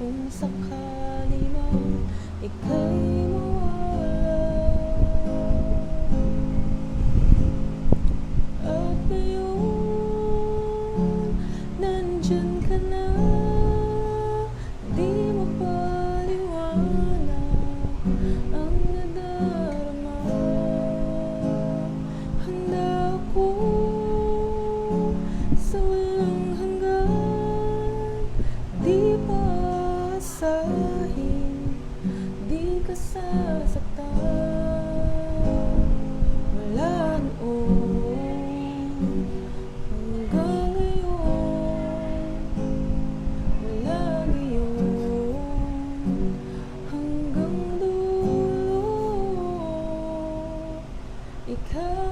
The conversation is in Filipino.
Kung sakali mang ika'y ka sasaktan Wala noon hanggang ngayon Wala ngayon hanggang dulo. Ikaw